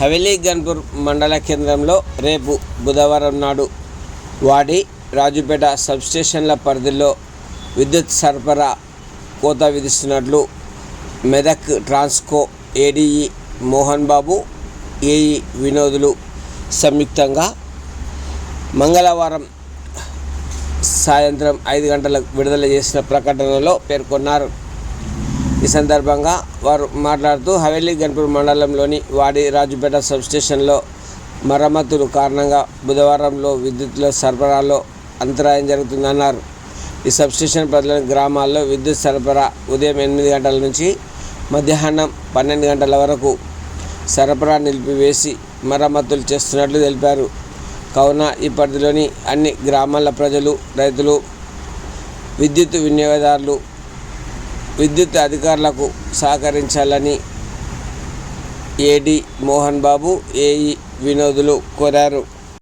హవేలీ గన్పూర్ మండల కేంద్రంలో రేపు బుధవారం నాడు వాడి రాజుపేట సబ్స్టేషన్ల పరిధిలో విద్యుత్ సరఫరా కోత విధిస్తున్నట్లు Medak Transco ADE Mohan Babu AE Vinodulu సంయుక్తంగా మంగళవారం సాయంత్రం ఐదు గంటలకు విడుదల చేసిన ప్రకటనలో పేర్కొన్నారు. ఈ సందర్భంగా వారు మాట్లాడుతూ హవేలీ గన్పూర్ మండలంలోని వాడి రాజుపేట సబ్స్టేషన్లో మరమ్మతులు కారణంగా బుధవారంలో విద్యుత్ల సరఫరాలో అంతరాయం జరుగుతుందన్నారు. ఈ సబ్స్టేషన్ పరిధిలోని గ్రామాల్లో విద్యుత్ సరఫరా ఉదయం ఎనిమిది గంటల నుంచి మధ్యాహ్నం పన్నెండు గంటల వరకు సరఫరా నిలిపివేసి మరమ్మతులు చేస్తున్నట్లు తెలిపారు. కావున ఈ పరిధిలోని అన్ని గ్రామాల ప్రజలు రైతులు విద్యుత్ వినియోగదారులు విద్యుత్ అధికారులకు సహకరించాలని ఏడి మోహన్ బాబు ఏఈ వినోదులు కోరారు.